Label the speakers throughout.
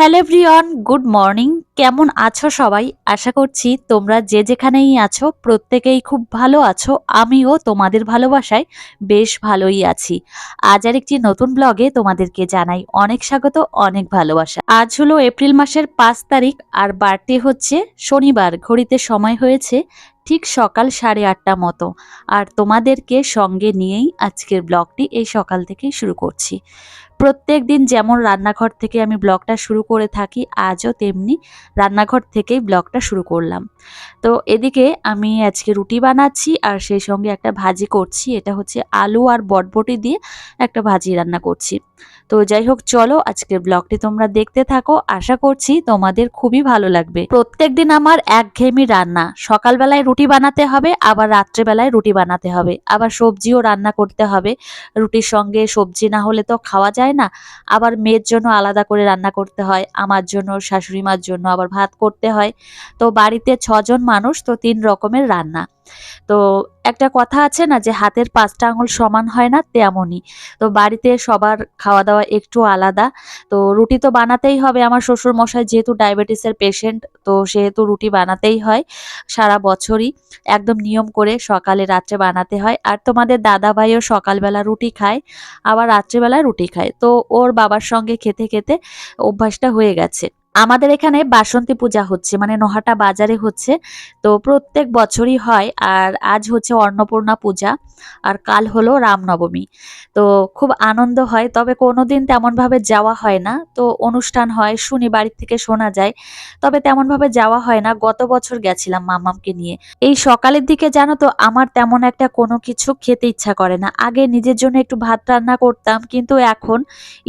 Speaker 1: Hello everyone, good morning. কেমন আছো সবাই? আশা করছি তোমরা যে যেখানেই আছো, প্রত্যেকেই খুব ভালো আছো। আমিও তোমাদের ভালোবাসায় বেশ ভালোই আছি। আজ আর একটি নতুন ব্লগে তোমাদেরকে জানাই অনেক স্বাগত, অনেক ভালোবাসা। আজ হলো এপ্রিল মাসের পাঁচ তারিখ আর বারটি হচ্ছে শনিবার। ঘড়িতে সময় হয়েছে ঠিক সকাল সাড়ে আটটা মতো। আর তোমাদেরকে সঙ্গে নিয়েই আজকের ব্লগটি এই সকাল থেকেই শুরু করছি। প্রত্যেক দিন যেমন রান্নাঘর থেকে আমি ব্লগটা শুরু করে থাকি, আজও তেমনি রান্নাঘর থেকেই ব্লগটা শুরু করলাম। তো এদিকে আমি আজকে রুটি বানাচ্ছি আর সেই সঙ্গে একটা ভাজি করছি, এটা হচ্ছে আলু আর বটবটি দিয়ে একটা ভাজি রান্না করছি। তো যাই হোক, চলো আজকের ব্লগটি তোমরা দেখতে থাকো, আশা করছি তোমাদের খুবই ভালো লাগবে। প্রত্যেক দিন আমার একঘেয়েমি রান্না, সকালবেলায় রুটি বানাতে হবে, আবার রাত্রেবেলায় রুটি বানাতে হবে, আবার সবজিও রান্না করতে হবে, রুটির সঙ্গে সবজি না হলে তো খাওয়া যায় না? আবার মেয়ের জন্য আলাদা করে রান্না করতে হয়, আমার জন্য শাশুড়ি মার জন্য আবার ভাত করতে হয়। তো বাড়িতে ছজন মানুষ, তো তিন রকমের রান্না। তো একটা কথা আছে না যে হাতের পাঁচটা আঙুল সমান হয় না তেমনই। তো বাড়িতে সবার খাওয়া দাওয়া একটু আলাদা। তো রুটি তো বানাতেই হবে আমার শ্বশুর মশাই যেহেতু ডায়াবেটিসের পেশেন্ট তো সেহেতু রুটি বানাতেই হয় সারা বছরই। একদম নিয়ম করে সকালে রাত্রে বানাতে হয়। আর তোমাদের দাদা ভাইও সকালবেলা রুটি খায়, আবার রাত্রেবেলায় রুটি খায়। তো ওর বাবার সঙ্গে খেতে খেতে অভ্যাসটা হয়ে গেছে। আমাদের এখানে বাসন্তী পূজা হচ্ছে মানে নোহাটা বাজারে হচ্ছে। তো প্রত্যেক বছরই হয় আর আজ হচ্ছে অন্নপূর্ণা পূজা আর কাল হলো রামনবমী। তো খুব আনন্দ হয়, তবে কোনোদিন তেমনভাবে যাওয়া হয় না। তো অনুষ্ঠান হয়, শুনি বাড়ির থেকে শোনা যায়, তবে তেমনভাবে যাওয়া হয় না। গত বছর গেছিলাম মামামকে নিয়ে। এই সকালের দিকে জানো তো, আমার তেমন একটা কোনো কিছু খেতে ইচ্ছা করে না। আগে নিজের জন্য একটু ভাত রান্না করতাম, কিন্তু এখন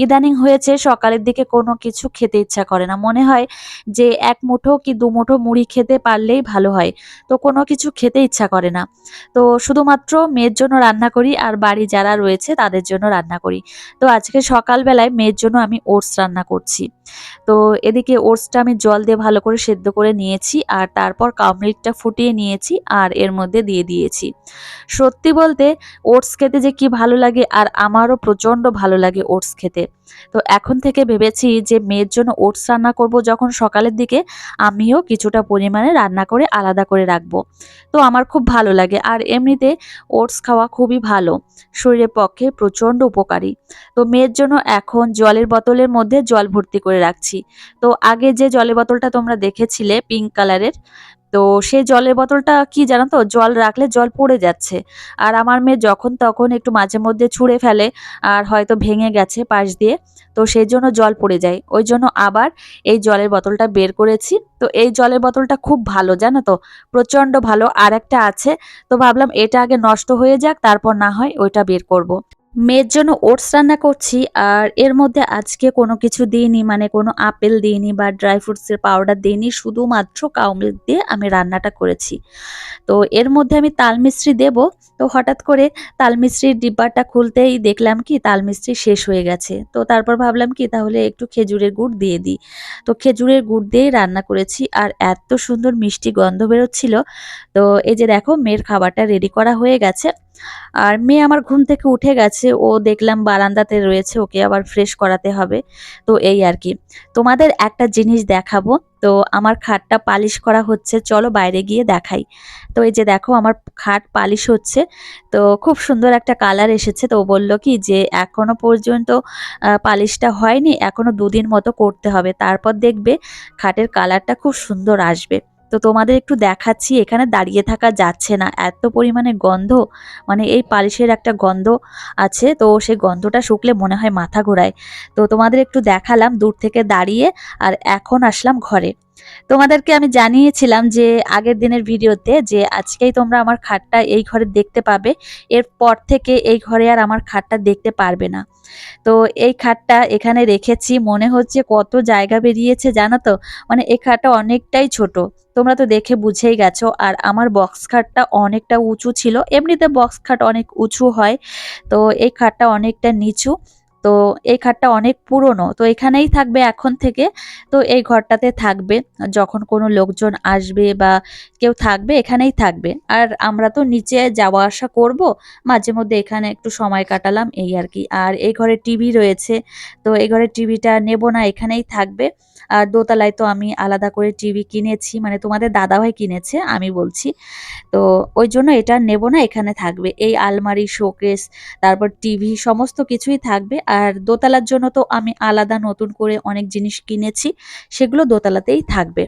Speaker 1: ইদানিং হয়েছে সকালের দিকে কোনো কিছু খেতে ইচ্ছা করে না। মনে হয় যে এক মুঠো কি দু মুঠো মুড়ি খেতে পারলেই ভালো হয়। তো কোনো কিছু খেতে ইচ্ছা করে না। তো শুধুমাত্র মেয়ের জন্য রান্না করি আর বাড়ি যারা রয়েছে তাদের জন্য রান্না করি। তো আজকে সকালবেলায় মেয়ের জন্য আমি ওটস রান্না করছি। তো এদিকে ওটসটা আমি জল দিয়ে ভালো করে সেদ্ধ করে নিয়েছি আর তারপর কামলিকটা ফুটিয়ে নিয়েছি আর এর মধ্যে দিয়ে দিয়েছি। সত্যি বলতে, ওটস খেতে যে কি ভালো লাগে আর আমারও প্রচণ্ড ভালো লাগে ওটস খেতে। তো এখন থেকে ভেবেছি যে মেয়ের জন্য ওটস রান্না করব যখন সকালের দিকে, আমিও কিছুটা পরিমাণে রান্না করে আলাদা করে রাখব। তো আমার খুব ভালো লাগে আর এমনিতে ওটস খাওয়া খুবই ভালো, শরীরের পক্ষে প্রচণ্ড উপকারী। তো মেয়ের জন্য এখন জলের বোতলের মধ্যে জল ভর্তি করে রাখছি। তো আগে যে জলের বোতলটা তোমরা দেখেছিলে, পিঙ্ক কালারের তো সে জলের বোতলটা কি জানো তো? জল রাখলে জল পড়ে যাচ্ছে। আর আমার মেয়ে যখন তখন একটু মাঝে মধ্যে ছুঁড়ে ফেলে আর হয়তো ভেঙে গেছে পাশ দিয়ে। তো সেই জন্য জল পড়ে যায়। ওই জন্য আবার এই জলের বোতলটা বের করেছি। তো এই জলের বোতলটা খুব ভালো, জানো তো? প্রচণ্ড ভালো। আর একটা আছে। তো ভাবলাম এটা আগে নষ্ট হয়ে যাক, তারপর না হয় ওইটা বের করব। মেয়ের জন্য ওটস রান্না করছি আর এর মধ্যে আজকে কোনো কিছু দিইনি মানে কোনো আপেল দিইনি বা ড্রাই ফ্রুটসের পাউডার দিইনি, শুধুমাত্র কাউ মিল্ক দিয়ে আমি রান্নাটা করেছি। তো এর মধ্যে আমি তাল মিস্ত্রি দেব। তো হঠাৎ করে তাল মিস্ত্রির ডিব্বাটা খুলতেই দেখলাম কি তাল মিস্ত্রি শেষ হয়ে গেছে। তো তারপর ভাবলাম কি তাহলে একটু খেজুরের গুড় দিয়ে দিই। তো খেজুরের গুড় দিয়েই রান্না করেছি আর এত সুন্দর মিষ্টি গন্ধ বেরোচ্ছিল। তো এই যে দেখো মেয়ের খাবারটা রেডি করা হয়ে গেছে। আর মেয়ে আমার ঘুম থেকে উঠে গেছে, ও দেখলাম বারান্দাতে রয়েছে, ওকে আবার ফ্রেশ করাতে হবে। তো এই আর কি। তোমাদের একটা জিনিস দেখাবো। তো আমার খাটটা পালিশ করা হচ্ছে, চলো বাইরে গিয়ে দেখাই। তো এই যে দেখো, আমার খাট পালিশ হচ্ছে। তো খুব সুন্দর একটা কালার এসেছে। তো ও বলল কি যে, এখনও পর্যন্ত পালিশটা হয়নি, এখনও দুদিন মতো করতে হবে। তারপর দেখবে, খাটের কালারটা খুব সুন্দর আসবে। তো তোমাদের একটু দেখাচ্ছি, এখানে দাঁড়িয়ে থাকা যাচ্ছে না। এত পরিমাণে গন্ধ মানে এই পালিশের একটা গন্ধ আছে, তো সেই গন্ধটা শুকলে মনে হয় মাথা ঘোরায়। তো তোমাদের একটু দেখালাম দূর থেকে দাঁড়িয়ে, আর এখন আসলাম ঘরে। তোমাদেরকে আমি জানিয়েছিলাম যে আগের দিনের ভিডিওতে যে আজকেই তোমরা আমার খাটটা এই ঘরে দেখতে পাবে, এরপর থেকে এই ঘরে আর আমার খাটটা দেখতে পারবে না। তো এই খাটটা এখানে রেখেছি, মনে হচ্ছে কত জায়গা বেরিয়েছে, জানো তো? মানে এই খাটটা অনেকটাই ছোট। তোমরা তো দেখে বুঝেই গেছো, আর আমার বক্স খাটটা অনেকটা উঁচু ছিল। এমনিতে বক্স খাট অনেক উঁচু হয়, তো এই খাটটা অনেকটা নিচু। তো এই খাটটা অনেক পুরনো, তো এখানেই থাকবে এখন থেকে। তো এই ঘরটাতে থাকবে, যখন কোনো লোকজন আসবে বা কেউ থাকবে, এখানেই থাকবে। আর আমরা তো নিচে যাওয়া আসা করব, মাঝে মধ্যে এখানে একটু সময় কাটালাম, এই আর কি। আর এই ঘরে টিভি রয়েছে, তো এই ঘরে টিভিটা নেব না, এখানেই থাকবে। আর দোতলায় তো আমি আলাদা করে টিভি কিনেছি মানে তোমাদের দাদাভাই কিনেছে, আমি বলছি। তো ওই জন্য এটা নেব না, এখানে থাকবে। এই আলমারি, শোকেস, তারপর টিভি, সমস্ত কিছুই থাকবে। আর দোতলার জন্য তো আমি আলাদা নতুন করে অনেক জিনিস কিনেছি, সেগুলো দোতলাতেই থাকবে।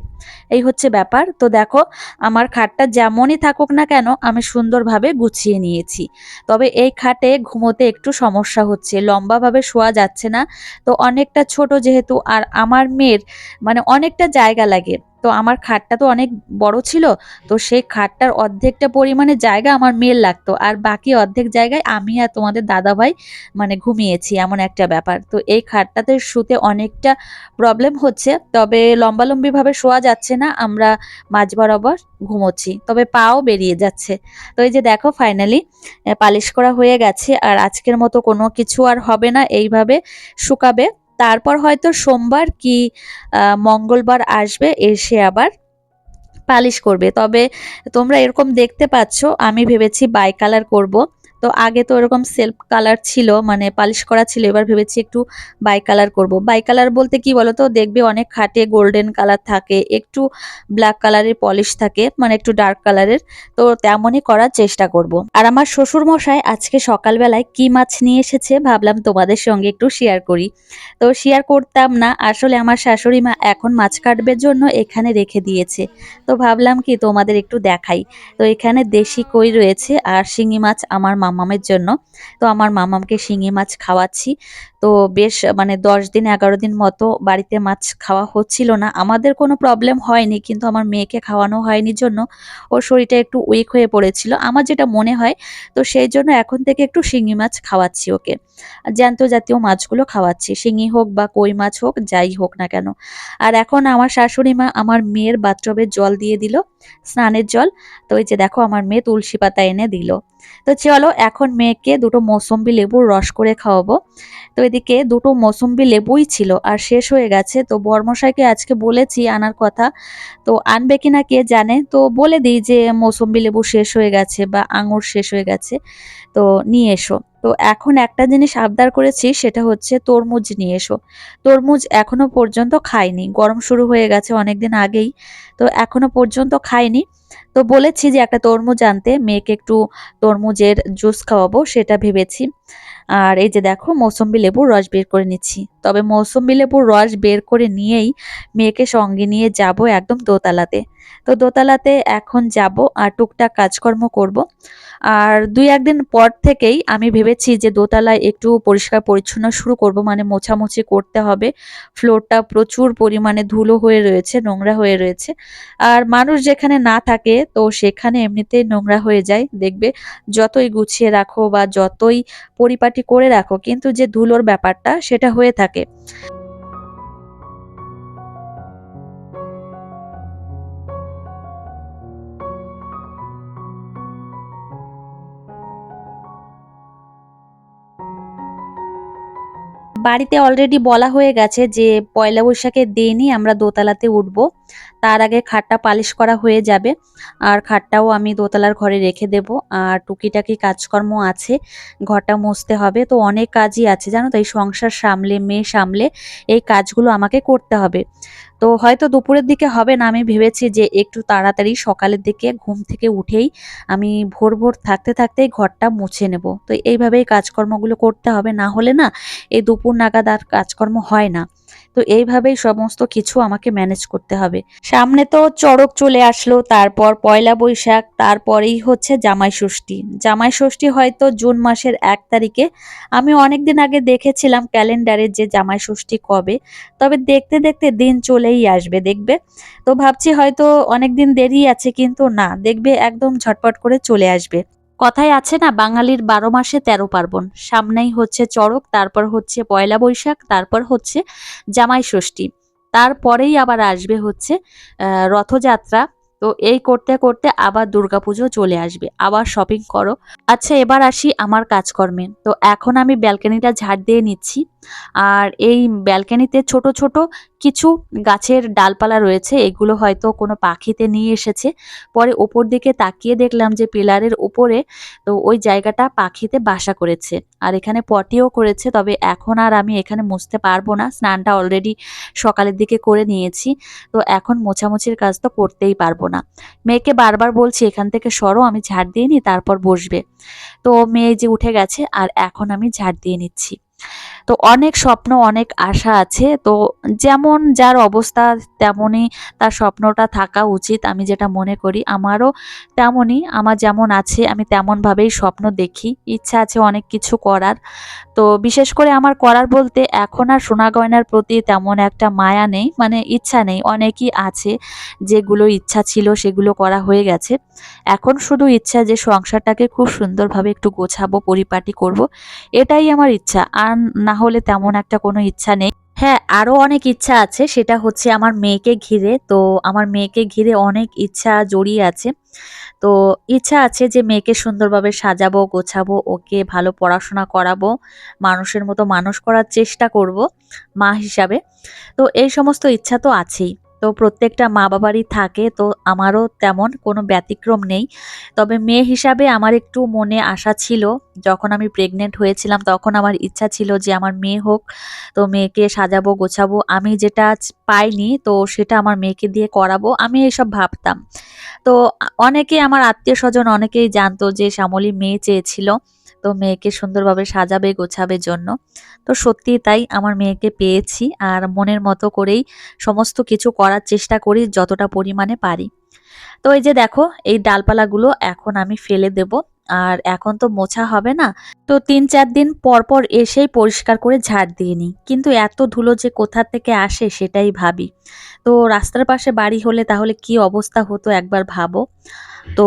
Speaker 1: এই হচ্ছে ব্যাপার। তো দেখো, আমার খাটটা যেমনই থাকুক না কেন, আমি সুন্দরভাবে গুছিয়ে নিয়েছি। তবে এই খাটে ঘুমোতে একটু সমস্যা হচ্ছে, লম্বাভাবে শোয়া যাচ্ছে না। তো অনেকটা ছোট যেহেতু, আর আমার মেয়ের মানে অনেকটা জায়গা লাগে। তো আমার খাটটা তো অনেক বড় ছিল, তো সেই খাটটার অর্ধেকটা পরিমাণে জায়গা আমার মেয়ের লাগতো, আর বাকি অর্ধেক জায়গায় আমি আর তোমাদের দাদাভাই মানে ঘুমিয়েছি, এমন একটা ব্যাপার। তো এই খাটটাতে শুতে অনেকটা প্রবলেম হচ্ছে, তবে লম্বালম্বিভাবে শোয়া যাচ্ছে না, আমরা মাঝ বরাবর ঘুমোচ্ছি, তবে পাও বেরিয়ে যাচ্ছে। তো এই যে দেখো ফাইনালি পালিশ করা হয়ে গেছে, আর আজকের মতো কোনো কিছু আর হবে না, এইভাবে শুকাবে। তারপর হয়তো সোমবার কি মঙ্গলবার আসবে, এসে আবার পালিশ করবে। তবে তোমরা এরকম দেখতে পাচ্ছ, আমি ভেবেছি বাই কালার করব। তো আগে তো এরকম সেলফ কালার ছিল মানে পালিশ করা ছিল, এবার ভেবেছি একটু বাই কালার করব। বাই কালার বলতে কি বলো তো দেখবে অনেক খাটে গোল্ডেন কালার থাকে, একটু ব্ল্যাক কালারের পলিশ থাকে মানে একটু ডার্ক কালারের তো তেমনই করার চেষ্টা করব। আর আমার শ্বশুর মশাই আজকে সকালবেলায় কি মাছ নিয়ে এসেছে ভাবলাম তোমাদের সঙ্গে একটু শেয়ার করি। তো শেয়ার করতাম না, আসলে আমার শাশুড়ি মা এখন মাছ কাটবার জন্য এখানে রেখে দিয়েছে। তো ভাবলাম কি তোমাদের একটু দেখাই। তো এখানে দেশি কই রয়েছে, আর শিঙি মাছ আমার মামামের জন্য। তো আমার মামামকে শিঙি মাছ খাওয়াচ্ছি। তো বেশ মানে দশ দিন, এগারো দিন মতো বাড়িতে মাছ খাওয়া হচ্ছিল না। আমাদের কোনো প্রবলেম হয়নি, কিন্তু আমার মেয়েকে খাওয়ানো হয়নি জন্য। ওর শরীরটা একটু উইক হয়ে পড়েছিল। আমার যেটা মনে হয়, তো সেই জন্য এখন থেকে একটু শিঙি মাছ খাওয়াচ্ছি ওকে। জ্যান্ত জাতীয় মাছগুলো খাওয়াচ্ছি। শিঙি হোক বা কই মাছ হোক, যাই হোক না কেন। আর এখন আমার শাশুড়ি মা আমার মেয়ের বাথটবের জল দিয়ে দিল, স্নানের জল। তো এই যে দেখো, আমার মেয়ে তুলসী পাতা এনে দিল। তো চলো, এখন মেয়েকে দুটো মৌসম্বি লেবুর রস করে খাওয়াবো। তো এদিকে দুটো মৌসম্বি লেবুই ছিল আর শেষ হয়ে গেছে। তো বর্মশাইকে আজকে বলেছি আনার কথা। তো আনবে কিনা কে জানে? তো বলে দিই যে মৌসম্বি লেবু শেষ হয়ে গেছে বা আঙুর শেষ হয়ে গেছে। তো নিয়ে এসো। তো এখন একটা জিনিস আবদার করেছি, সেটা হচ্ছে তরমুজ নিয়ে এসো। তরমুজ এখনও পর্যন্ত খাইনি, গরম শুরু হয়ে গেছে অনেকদিন আগেই, তো এখনও পর্যন্ত খাইনি। তো বলেছি যে একটা তরমুজ আনতে, মেয়েকে একটু তরমুজের জুস খাওয়াবো, সেটা ভেবেছি। আর এই যে দেখো, মৌসম্বি লেবুর রস বের করে নিচ্ছি। তবে মৌসম্বি লেবুর রস বের করে নিয়েই মেয়েকে সঙ্গে নিয়ে যাব একদম দোতলাতে। তো দোতলাতে এখন যাব আর টুকটাক কাজকর্ম করব। আর দুই একদিন পর থেকেই আমি ভেবেছি যে দোতলায় একটু পরিষ্কার পরিচ্ছন্ন শুরু করব মানে মোছামুছি করতে হবে। ফ্লোরটা প্রচুর পরিমাণে ধুলো হয়ে রয়েছে, নোংরা হয়ে রয়েছে। আর মানুষ যেখানে না থাকে, তো সেখানে এমনিতেই নোংরা হয়ে যায়। দেখবে যতই গুছিয়ে রাখো বা যতই পরিপাটি করে রাখো, কিন্তু যে ধুলোর ব্যাপারটা, সেটা হয়ে থাকে। বাড়িতে অলরেডি বলা হয়ে গেছে যে পয়লা বৈশাখের দিনই আমরা দোতলাতে উঠব। তার আগে খাটটা পালিশ করা হয়ে যাবে। আর খাটটাও আমি দোতলার ঘরে রেখে দেব। আর টুকিটাকি কাজকর্ম আছে, ঘরটা মুছতে হবে। তো অনেক কাজই আছে, জানো তো? এই সংসার সামলে, মেয়ে সামলে এই কাজগুলো আমাকে করতে হবে। তো হয়তো দুপুরের দিকে হবে না, আমি ভেবেছি যে একটু তাড়াতাড়ি সকালের দিকে ঘুম থেকে উঠেই আমি ভোর ভোর থাকতে থাকতেই ঘরটা মুছে নেব। তো এইভাবেই কাজকর্মগুলো করতে হবে। না হলে না এই দুপুর নাগাদ আর কাজকর্ম হয় না। তো এইভাবেই সমস্ত কিছু আমাকে ম্যানেজ করতে হবে। সামনে তো চড়ক চলে আসলো, তারপর পয়লা বৈশাখ, তারপরেই হচ্ছে জামাই ষষ্ঠী। জামাই ষষ্ঠী হয়তো জুন মাসের এক তারিখে। আমি অনেকদিন আগে দেখেছিলাম ক্যালেন্ডারে যে জামাই ষষ্ঠী কবে, তবে দেখতে দেখতে দিন চলেই আসবে, দেখবে? তো ভাবছি হয়তো অনেকদিন দেরি আছে, কিন্তু না, দেখবে একদম ঝটপট করে চলে আসবে। কথায় আছে না, বাঙালির বারো মাসে তেরো পার্বণ। সামনেই হচ্ছে চড়ক, তারপর হচ্ছে পয়লা বৈশাখ, তারপর হচ্ছে জামাই ষষ্ঠী তারপরেই আবার আসবে হচ্ছে রথযাত্রা। তো এই করতে করতে আবার দুর্গাপুজো চলে আসবে। আবার শপিং করো। আচ্ছা এবার আসি আমার কাজকর্মে। তো এখন আমি ব্যালকনিটা ঝাড় দিয়ে নিচ্ছি। আর এই ব্যালকনিতে ছোট ছোট কিছু গাছের ডালপালা রয়েছে। এগুলো হয়তো কোনো পাখিতে নিয়ে এসেছে। পরে ওপর দিকে তাকিয়ে দেখলাম যে পিলারের উপরে তো ওই জায়গাটা পাখিতে বাসা করেছে। আর এখানে পটিও করেছে। তবে এখন আর আমি এখানে মুছতে পারব না। স্নানটা অলরেডি সকালের দিকে করে নিয়েছি। তো এখন মোছামুছির কাজ তো করতেই পারব না। মেয়েকে বারবার বলছি, এখান থেকে সরো, আমি ঝাড় দিয়ে নিই, তারপর বসবে। তো মেয়ে যে উঠে গেছে, আর এখন আমি ঝাড় দিয়ে নিচ্ছি। তো অনেক স্বপ্ন, অনেক আশা আছে। তো যেমন যার অবস্থা তেমনই তার স্বপ্নটা থাকা উচিত আমি যেটা মনে করি। আমারও তেমনই আমার যেমন আছে আমি তেমনভাবেই স্বপ্ন দেখি। ইচ্ছা আছে অনেক কিছু করার। তো বিশেষ করে আমার করার বলতে এখন আর সোনা গয়নার প্রতি তেমন একটা মায়া নেই মানে ইচ্ছা নেই। অনেকই আছে যেগুলো ইচ্ছা ছিল সেগুলো করা হয়ে গেছে। এখন শুধু ইচ্ছা যে সংসারটাকে খুব সুন্দরভাবে একটু গোছাবো, পরিপাটি করব, এটাই আমার ইচ্ছা। আর না হলে তেমন একটা কোনো ইচ্ছা নেই। হ্যাঁ আরও অনেক ইচ্ছা আছে, সেটা হচ্ছে আমার মেয়েকে ঘিরে। তো আমার মেয়েকে ঘিরে অনেক ইচ্ছা জড়িয়ে আছে। তো ইচ্ছা আছে যে মেয়েকে সুন্দরভাবে সাজাবো, গোছাবো, ওকে ভালো পড়াশোনা করাবো, মানুষের মতো মানুষ করার চেষ্টা করব মা হিসাবে। তো এই সমস্ত ইচ্ছা তো আছেই। তো প্রত্যেকটা মা বাবারই থাকে, তো আমারও তেমন কোনো ব্যতিক্রম নেই। তবে মেয়ে হিসাবে আমার একটু মনে আশা ছিল, যখন আমি প্রেগনেন্ট হয়েছিলাম তখন আমার ইচ্ছা ছিল যে আমার মেয়ে হোক, তো মেয়েকে সাজাবো, গোছাবো। আমি যেটা পাইনি, তো সেটা আমার মেয়েকে দিয়ে করাবো, আমি এসব ভাবতাম। তো অনেকে আমার আত্মীয় স্বজন অনেকেই জানতো যে শ্যামলী মেয়ে চেয়েছিল। তো মেয়েকে সুন্দরভাবে সাজাবে, গোছাবে জন্য। তো সত্যি তাই, আমার মেয়েকে পেয়েছি আর মনের মতো করেই সমস্ত কিছু করার চেষ্টা করি যতটা পরিমাণে পারি। তো এই যে দেখো, এই ডালপালাগুলো এখন আমি ফেলে দেব আর এখন তো মোছা হবে না। তো তিন চার দিন পর পর এসেই পরিষ্কার করে ঝাড় দিয়ে নিই। কিন্তু এত ধুলো যে কোথা থেকে আসে সেটাই ভাবি। তো রাস্তার পাশে বাড়ি হলে তাহলে কি অবস্থা হতো একবার ভাবো। তো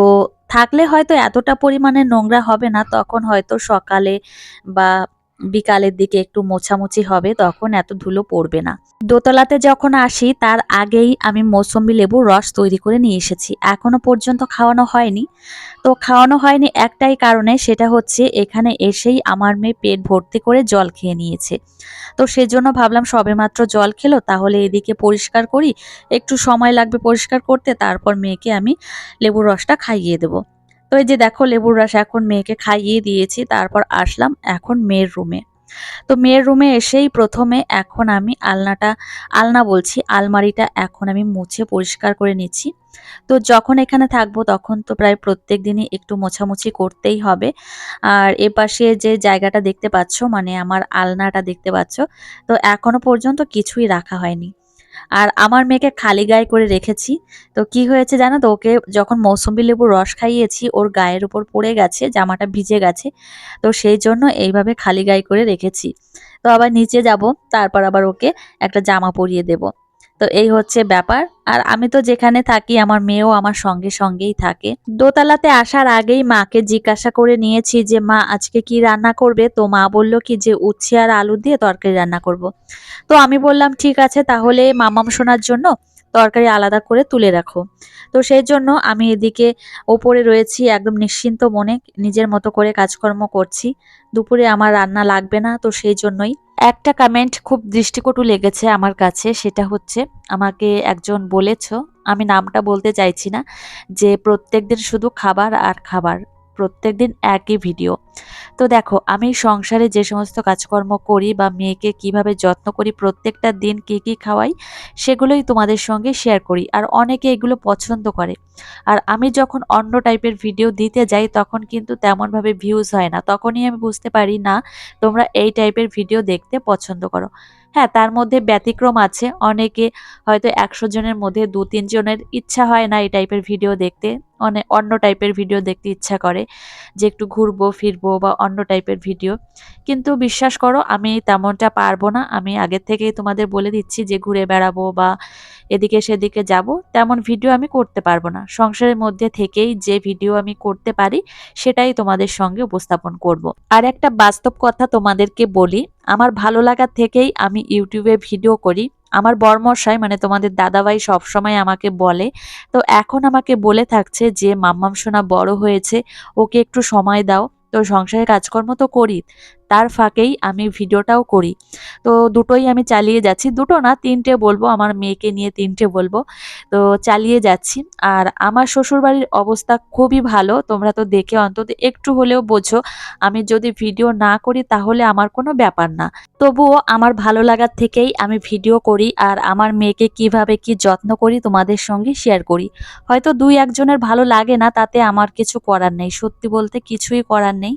Speaker 1: থাকলে হয়তো এতটা পরিমাণে নোংরা হবে না তখন হয়তো সকালে বা বিকালের দিকে একটু মোছামুছি হবে, তখন এত ধুলো পড়বে না। দোতলাতে যখন আসি, তার আগেই আমি মৌসম্বি লেবুর রস তৈরি করে নিয়ে এসেছি। এখনও পর্যন্ত খাওয়ানো হয়নি। তো খাওয়ানো হয়নি একটাই কারণে, সেটা হচ্ছে এখানে এসেই আমার মেয়ে পেট ভর্তি করে জল খেয়ে নিয়েছে। তো সেজন্য ভাবলাম সবেমাত্র জল খেলো, তাহলে এদিকে পরিষ্কার করি। একটু সময় লাগবে পরিষ্কার করতে, তারপর মেয়েকে আমি লেবুর রসটা খাইয়ে দেবো। তো এই যে দেখো লেবুর রস এখন মেয়েকে খাইয়ে দিয়েছি, তারপর আসলাম এখন মেয়ের রুমে। তো মেয়ের রুমে এসেই প্রথমে এখন আমি আলনাটা, আলনা বলছি, আলমারিটা এখন আমি মুছে পরিষ্কার করে নিচ্ছি। তো যখন এখানে থাকব তখন তো প্রায় প্রত্যেক দিনই একটু মোছামুছি করতেই হবে। আর এ পাশে যে জায়গাটা দেখতে পাচ্ছ মানে আমার আলনাটা দেখতে পাচ্ছ, তো এখনও পর্যন্ত কিছুই রাখা হয়নি। আর আমার মেয়েকে খালি গায়ে করে রেখেছি। তো কি হয়েছে জানো তো? ওকে যখন মৌসুমি লেবুর রস খাইয়েছি, ওর গায়ের উপর পড়ে গেছে, জামাটা ভিজে গেছে। তো সেই জন্য এইভাবে খালি গায়ে করে রেখেছি। তো আবার নিচে যাব, তারপর আবার ওকে একটা জামা পরিয়ে দেব। তো এই হচ্ছে ব্যাপার। আর আমি তো যেখানে থাকি, আমার মেয়েও আমার সঙ্গে সঙ্গেই থাকে। দোতলাতে আসার আগেই মাকে জিজ্ঞাসা করে নিয়েছি যে, মা, আজকে কি রান্না করবে? তো মা বলল কি যে, উচ্ছে আর আলু দিয়ে তরকারি রান্না করব। তো আমি বললাম, ঠিক আছে, তাহলে মামাম শোনার জন্য তরকারি আলাদা করে তুলে রাখো। তো সেই জন্য আমি এদিকে ওপরে রয়েছি একদম নিশ্চিন্ত মনে, নিজের মতো করে কাজকর্ম করছি। দুপুরে আমার রান্না লাগবে না, তো সেই জন্যই একটা কমেন্ট খুব দৃষ্টিকটু লেগেছে আমার কাছে, সেটা হচ্ছে, আমাকে একজন বলেছ, আমি নামটা বলতে চাইছি না, যে প্রত্যেক দিন শুধু খাবার আর খাবার। প্রত্যেক দিন একই ভিডিও তো দেখো, আমি সংসারে যে সমস্ত কাজকর্ম করি বা মেয়েকে কীভাবে যত্ন করি, প্রত্যেকটা দিন কী কী খাওয়াই, সেগুলোই তোমাদের সঙ্গে শেয়ার করি। আর অনেকে এগুলো পছন্দ করে। আর আমি যখন অন্য টাইপের ভিডিও দিতে যাই, তখন কিন্তু তেমনভাবে ভিউজ হয় না। তখনই আমি বুঝতে পারি, না, তোমরা এই টাইপের ভিডিও দেখতে পছন্দ করো। হ্যাঁ তার মধ্যে ব্যতিক্রম আছে। অনেকে হয়তো একশো জনের মধ্যে দু তিনজনের ইচ্ছা হয় না এই টাইপের ভিডিও দেখতে। অনেক অন্য টাইপের ভিডিও দেখতে ইচ্ছা করে, যে একটু ঘুরবো, ফিরবো বা অন্য টাইপের ভিডিও কিন্তু বিশ্বাস করো, আমি তেমনটা পারব না। আমি আগের থেকেই তোমাদের বলে দিচ্ছি যে ঘুরে বেড়াবো বা এদিকে সেদিকে যাব। তেমন ভিডিও আমি করতে পারব না। সংসারের মধ্যে থেকেই যে ভিডিও আমি করতে পারি, সেটাই তোমাদের সঙ্গে উপস্থাপন করব। আর একটা বাস্তব কথা তোমাদেরকে বলি, আমার ভালো লাগার থেকেই আমি ইউটিউবে ভিডিও করি। আমার বরমশাই মানে তোমাদের দাদাভাই সবসময় আমাকে বলে, তো এখন আমাকে বলে থাকছে যে মাম্মাম সোনা বড় হয়েছে, ওকে একটু সময় দাও, তো সংসারের কাজকর্ম তো করি। তার ফাঁকেই আমি ভিডিওটাও করি। তো দুটোই আমি চালিয়ে যাচ্ছি। দুটো না, তিনটে বলব, আমার মেয়েকে নিয়ে তিনটে বলব। তো চালিয়ে যাচ্ছি। আর আমার শ্বশুরবাড়ির অবস্থা খুবই ভালো, তোমরা তো দেখে অন্তত একটু হলেও বোঝো, আমি যদি ভিডিও না করি তাহলে আমার কোনো ব্যাপার না। তবুও আমার ভালো লাগার থেকেই আমি ভিডিও করি আর আমার মেয়েকে কীভাবে কি যত্ন করি তোমাদের সঙ্গে শেয়ার করি। হয়তো দুই একজনের ভালো লাগে না, তাতে আমার কিছু করার নেই। সত্যি বলতে কিছুই করার নেই।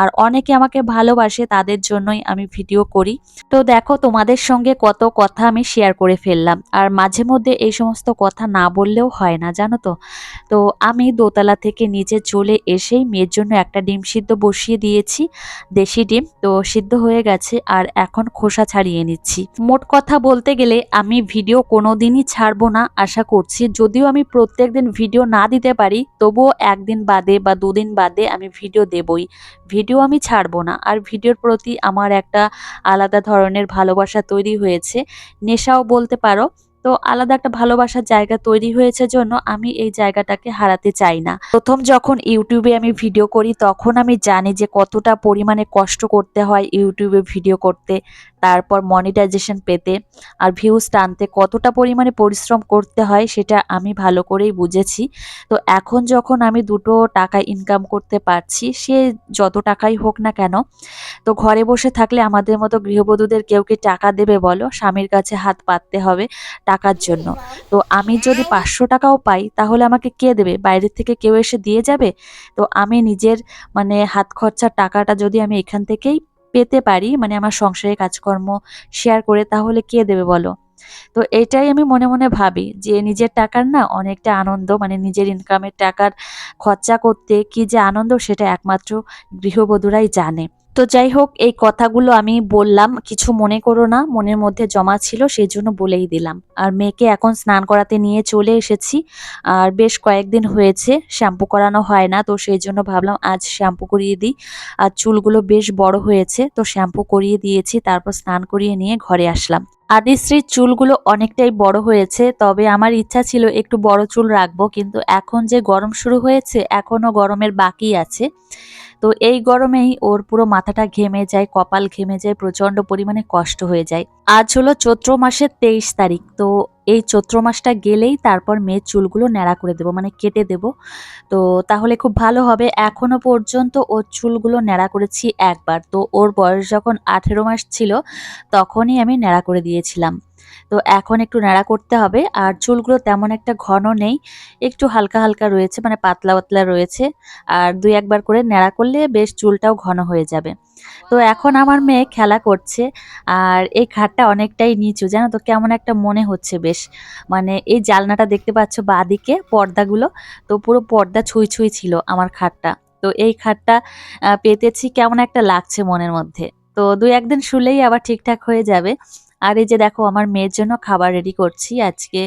Speaker 1: আর অনেকে আমাকে ভালোবাসে। তাদের জন্যই আমি ভিডিও করি। তো দেখো, তোমাদের সঙ্গে কত কথা আমি শেয়ার করে ফেললাম। আর মাঝে মধ্যে এই সমস্ত কথা না বললেও হয় না, জানো তো? তো আমি দোতলা থেকে নিচে চলে এসেই মেয়ের জন্য একটা ডিম সিদ্ধ বসিয়ে দিয়েছি, দেশি ডিম। তো সিদ্ধ হয়ে গেছে, আর এখন খোসা ছাড়িয়ে নিচ্ছি। মোট কথা বলতে গেলে, আমি ভিডিও কোনো দিনই ছাড়বো না, আশা করছি। যদিও আমি প্রত্যেক দিন ভিডিও না দিতে পারি, তবুও একদিন বাদে বা দুদিন বাদে আমি ভিডিও দেবই। ভিডিও আমি ছাড়বো না, আর ভিডিওর প্রতি আমার একটা আলাদা ধরনের ভালোবাসা তৈরি হয়েছে। নেশাও বলতে পারো। তো আলাদা একটা ভালোবাসার জায়গা তৈরি হয়েছে জন্য আমি এই জায়গাটাকে হারাতে চাই না। প্রথম যখন ইউটিউবে আমি ভিডিও করি, তখন আমি জানি যে কতটা পরিমাণে কষ্ট করতে হয় ইউটিউবে ভিডিও করতে। তারপর মনিটাইজেশন পেতে আর ভিউজ টানতে কতটা পরিমাণে পরিশ্রম করতে হয় সেটা আমি ভালো করেই বুঝেছি। তো এখন যখন আমি দুটো টাকা ইনকাম করতে পারছি, সে যত টাকাই হোক না কেন, তো ঘরে বসে থাকলে আমাদের মতো গৃহবধূদের কেউ কি টাকা দেবে বলো? স্বামীর কাছে হাত পাততে হবে টাকার জন্য। তো আমি যদি পাঁচশো টাকাও পাই, তাহলে আমাকে কে দেবে? বাইরের থেকে কেউ এসে দিয়ে যাবে? তো আমি নিজের মানে হাত খরচার টাকাটা যদি আমি এখান থেকেই পেতে পারি মানে আমার সংসারের কাজকর্ম শেয়ার করে, তাহলে কে দেবে বলো? তো এটাই আমি মনে মনে ভাবি যে নিজের টাকার না অনেকটা আনন্দ মানে নিজের ইনকামের টাকার খরচা করতে কি যে আনন্দ সেটা একমাত্র গৃহবধূরাই জানে। তো যাই হোক, এই কথাগুলো আমি বললাম, কিছু মনে করো না, মনের মধ্যে জমা ছিল, সেই জন্য বলেই দিলাম। আর মেয়েকে এখন স্নান করাতে নিয়ে চলে এসেছি, আর বেশ কয়েকদিন হয়েছে, শ্যাম্পু করানো হয় না, তো সেই জন্য ভাবলাম আজ শ্যাম্পু করিয়ে দিই। আর চুলগুলো বেশ বড় হয়েছে, তো শ্যাম্পু করিয়ে দিয়েছি, তারপর স্নান করিয়ে নিয়ে ঘরে আসলাম। আদিশ্রীর চুলগুলো অনেকটাই বড় হয়েছে, তবে আমার ইচ্ছা ছিল একটু বড় চুল রাখব, কিন্তু এখন যে গরম শুরু হয়েছে এখনও গরমের বাকি আছে। তো এই গরমেই ওর পুরো মাথাটা ঘেমে যায়, কপাল ঘেমে যায় প্রচণ্ড পরিমাণে কষ্ট হয়ে যায়। আজ হলো চৈত্র মাসের তেইশ তারিখ, তো এই চৈত্র মাসটা গেলেই তারপর মেয়ের চুলগুলো ন্যাড়া করে দেবো মানে কেটে দেব। তো তাহলে খুব ভালো হবে, এখনও পর্যন্ত ওর চুলগুলো ন্যাড়া করেছি একবার। তো ওর বয়স যখন আঠেরো মাস ছিল, তখনই আমি ন্যাড়া করে দিয়েছিলাম। তো এখন একটু ন্যাড়া করতে হবে। আর চুলগুলো তেমন একটা ঘন নেই, একটু হালকা হালকা রয়েছে মানে পাতলা পাতলা রয়েছে। আর দুই একবার করে ন্যাড়া করলে বেশ চুলটাও ঘন হয়ে যাবে। তো এখন আমার মেয়ে খেলা করছে, আর এই খাটটা অনেকটাই নিচু, জানো তো? কেমন একটা মনে হচ্ছে বেশ। মানে এই জালনাটা দেখতে পাচ্ছ বাদিকে পর্দাগুলো, তো পুরো পর্দা ছুঁই ছুঁই ছিল আমার খাটটা তো এই খাটটা পেতেছি কেমন একটা লাগছে মনের মধ্যে। তো দুই একদিন শুলেই আবার ঠিকঠাক হয়ে যাবে। আর এই যে দেখো, আমার মেয়ের জন্য খাবার রেডি করছি। আজকে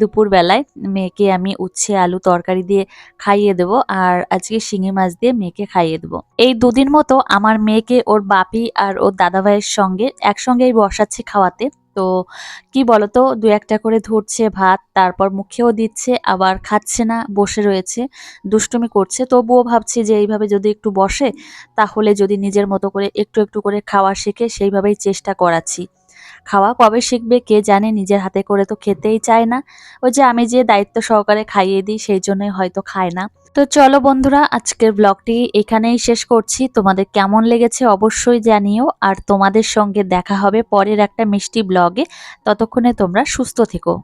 Speaker 1: দুপুরবেলায় মেয়েকে আমি উচ্ছে, আলু তরকারি দিয়ে খাইয়ে দেবো আর আজকে শিঙি মাছ দিয়ে মেয়েকে খাইয়ে দেবো। এই দুদিন মতো আমার মেয়েকে ওর বাপি আর ওর দাদাভাইয়ের সঙ্গে একসঙ্গেই বসাচ্ছি খাওয়াতে। তো কি বলতো, দু একটা করে ধরছে ভাত, তারপর মুখেও দিচ্ছে, আবার খাচ্ছে না, বসে রয়েছে, দুষ্টুমি করছে। তবুও ভাবছি যে এইভাবে যদি একটু বসে, তাহলে যদি নিজের মতো করে একটু একটু করে খাওয়া শিখে সেইভাবেই চেষ্টা করাচ্ছি। খাওয়া কবে শিখবে, কে জানে, নিজের হাতে করে তো খেতেই চায় না। ওই যে আমি যে দায়িত্ব সহকারে খাইয়ে দিই, সেই জন্যই হয়তো খায় না। তো চলো বন্ধুরা, আজকের ব্লগটি এখানেই শেষ করছি। তোমাদের কেমন লেগেছে অবশ্যই জানিও। আর তোমাদের সঙ্গে দেখা হবে পরের একটা মিষ্টি ব্লগে। ততক্ষণে তোমরা সুস্থ থেকো।